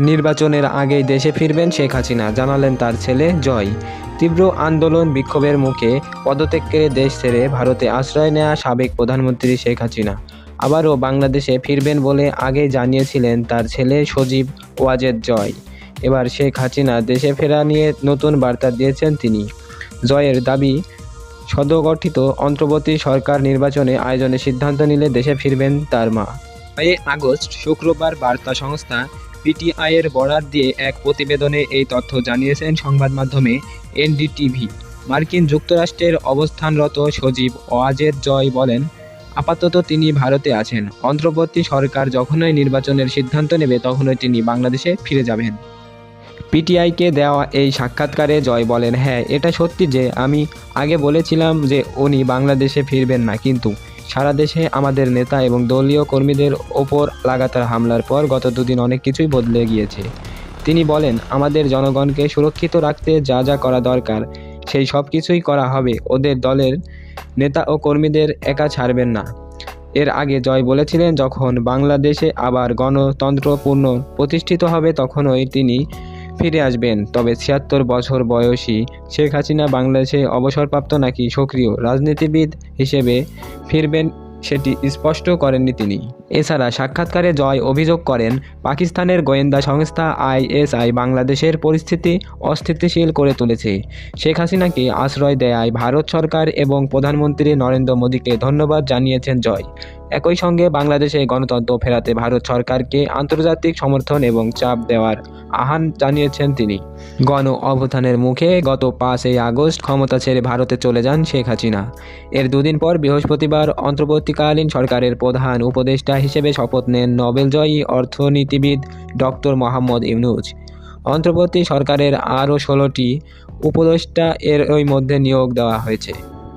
নির্বাচনের আগেই দেশে ফিরবেন শেখ হাসিনা, জানালেন তার ছেলে জয়। তীব্র আন্দোলন বিক্ষোভের মুখে পদত্যাগ করে দেশ ছেড়ে ভারতে আশ্রয় নেওয়া সাবেক প্রধানমন্ত্রী শেখ হাসিনা। আবারও বাংলাদেশে ফিরবেন বলে আগে জানিয়েছিলেন তার ছেলে সজীব ওয়াজেদ জয়। এবার শেখ হাসিনা দেশে ফেরা নিয়ে নতুন বার্তা দিয়েছেন তিনি। জয়ের দাবি সদ্যগঠিত অন্তর্বর্তী সরকার নির্বাচনে আয়োজনের সিদ্ধান্ত নিলে দেশে ফিরবেন তার মা। ছয় আগস্ট, শুক্রবার বার্তা সংস্থা পিটিআই এর বরাত দিয়ে এক প্রতিবেদনে এই তথ্য জানিয়েছেন সংবাদ মাধ্যমে এনডিটিভি মার্কিন যুক্তরাষ্ট্রের অবস্থানরত সজীব ওয়াজেদ জয় বলেন, আপাতত তিনি ভারতে আছেন। অন্তর্বর্তী সরকার যখনই নির্বাচনের সিদ্ধান্ত নেবে, তখনই তিনি বাংলাদেশে ফিরে যাবেন। পিটিআইকে দেওয়া এই সাক্ষাৎকারে জয় বলেন হ্যাঁ এটা সত্যি যে আমি আগে বলেছিলাম যে উনি বাংলাদেশে ফিরবেন না, কিন্তু সারা দেশে আমাদের নেতা এবং দলীয় কর্মীদের ওপর লাগাতার হামলার পর গত দুদিন অনেক কিছুই বদলে গিয়েছে। তিনি বলেন, আমাদের জনগণকে সুরক্ষিত রাখতে যা যা করা দরকার, সেই সব কিছুই করা হবে। ওদের দলের নেতা ও কর্মীদের একা ছাড়বেন না। এর আগে জয় বলেছিলেন, যখন বাংলাদেশে আবার গণতন্ত্রপূর্ণ প্রতিষ্ঠিত হবে, তখনই তিনি ফিরে আসবেন। তবে ছিয়াত্তর বছর বয়সী শেখ হাসিনা বাংলাদেশে অবসরপ্রাপ্ত নাকি সক্রিয় রাজনীতিবিদ হিসেবে ফিরবেন সেটি স্পষ্ট করেননি তিনি। এছাড়া সাক্ষাৎকারে জয় অভিযোগ করেন, পাকিস্তানের গোয়েন্দা সংস্থা আইএসআই বাংলাদেশের পরিস্থিতি অস্থিতিশীল করে তুলেছে। শেখ হাসিনাকে আশ্রয় দেয়ায় ভারত সরকার এবং প্রধানমন্ত্রী নরেন্দ্র মোদীকে ধন্যবাদ জানিয়েছেন জয়। একই সঙ্গে বাংলাদেশে গণতন্ত্র ফেরাতে ভারত সরকারকে আন্তর্জাতিক সমর্থন এবং চাপ দেওয়ার আহ্বান জানিয়েছেন তিনি। গণ অভ্যুত্থানের মুখে গত পাঁচই আগস্ট ক্ষমতা ছেড়ে ভারতে চলে যান শেখ হাসিনা। এর দুদিন পর বৃহস্পতিবার অন্তর্বর্তীকালীন সরকারের প্রধান উপদেষ্টা হিসেবে শপথ নেন নোবেলজয়ী অর্থনীতিবিদ ডক্টর মোহাম্মদ ইউনুজ অন্তর্বর্তী সরকারের আরও ষোলোটি উপদেষ্টা এর ওই মধ্যে নিয়োগ দেওয়া হয়েছে।